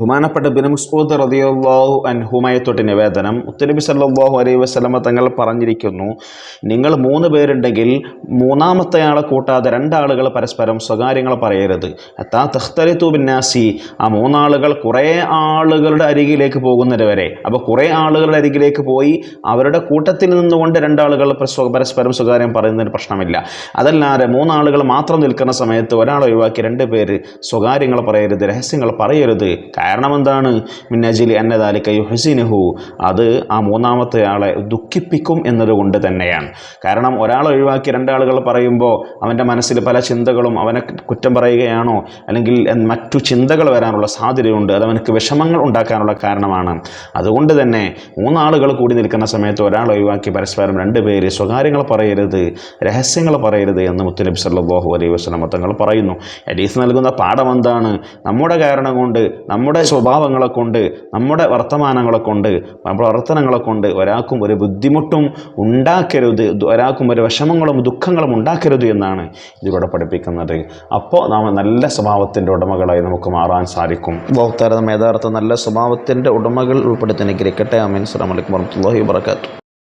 ബഹുമാനപ്പെട്ട ബിൻ മുസ്ഊദ് റളിയല്ലാഹു അൻഹുമയെ തൊട്ട് നിവേദനം ഉത്തരബി സല്ലാഹു അലൈഹി വസ്ലമ തങ്ങൾ പറഞ്ഞിരിക്കുന്നു നിങ്ങൾ മൂന്ന് പേരുണ്ടെങ്കിൽ മൂന്നാമത്തെ ആളെ കൂട്ടാതെ രണ്ടാളുകൾ പരസ്പരം സ്വകാര്യങ്ങൾ പറയരുത്. അത്താ തഖ്തലിത്തു ബിന്നാസി. ആ മൂന്നാളുകൾ കുറേ ആളുകളുടെ അരികിലേക്ക് പോകുന്നത് വരെ. അപ്പോൾ കുറേ ആളുകളുടെ അരികിലേക്ക് പോയി അവരുടെ കൂട്ടത്തിൽ നിന്നുകൊണ്ട് രണ്ടാളുകൾ പരസ്പരം സ്വകാര്യം പറയുന്നതിന് പ്രശ്നമില്ല. അതല്ലാതെ മൂന്നാളുകൾ മാത്രം നിൽക്കുന്ന സമയത്ത് ഒരാൾ ഒഴിവാക്കി രണ്ട് പേര് സ്വകാര്യങ്ങൾ പറയരുത് രഹസ്യങ്ങൾ പറയരുത്. കാരണം എന്താണ് മിന്നജിലി എന്നതാലിക്ക യുഹസിനുഹു. അത് ആ മൂന്നാമത്തെ ആളെ ദുഃഖിപ്പിക്കും എന്നതുകൊണ്ട് തന്നെയാണ്. കാരണം ഒരാൾ ഒഴിവാക്കി രണ്ടാളുകൾ പറയുമ്പോൾ അവന്റെ മനസ്സിൽ പല ചിന്തകളും അവനെ കുറ്റം പറയുകയാണോ? അല്ലെങ്കിൽ മറ്റു ചിന്തകൾ വരാനുള്ള സാധ്യതയുണ്ട്. അത് അവനക്ക് വിഷമങ്ങൾ ഉണ്ടാക്കാനുള്ള കാരണമാണ്. അതുകൊണ്ട് തന്നെ മൂന്നാളുകൾ കൂടി നിൽക്കുന്ന സമയത്ത് ഒരാൾ ഒഴിവാക്കി പരസ്പരം രണ്ട് പേര് സ്വകാര്യങ്ങൾ പറയരുത് രഹസ്യങ്ങൾ പറയരുത് എന്ന് മുത്തുനബി സല്ലാഹു അലൈഹി വസല്ലം തങ്ങൾ പറയുന്നു. ഹദീസ് നൽകുന്ന പാഠം എന്താണ്? നമ്മുടെ കാരണം കൊണ്ട് നമ്മുടെ സ്വഭാവങ്ങളെ കൊണ്ട് നമ്മുടെ വർത്തമാനങ്ങളെ കൊണ്ട് നമ്മുടെ പ്രവർത്തനങ്ങളെ കൊണ്ട് ഒരാൾക്കും ഒരു ബുദ്ധിമുട്ടും ഉണ്ടാക്കരുത് ഒരാൾക്കും ഒരു വിഷമങ്ങളും ദുഃഖങ്ങളും ഉണ്ടാക്കരുത് എന്നാണ് ഇതിലൂടെ പഠിപ്പിക്കുന്നത്. അപ്പോൾ നാം നല്ല സ്വഭാവത്തിന്റെ ഉടമകളായി നമുക്ക് മാറാൻ സാധിക്കും. ഉപഭോക്താരം നമ്മ യഥാർത്ഥ നല്ല സ്വഭാവത്തിന്റെ ഉടമകൾ ഉൾപ്പെടുത്തി അനുഗ്രഹിക്കട്ടെ. അമീൻ അസ്സലാമു അലൈക്കും വറഹ്മത്തുള്ളാഹി വബറകാതുഹു.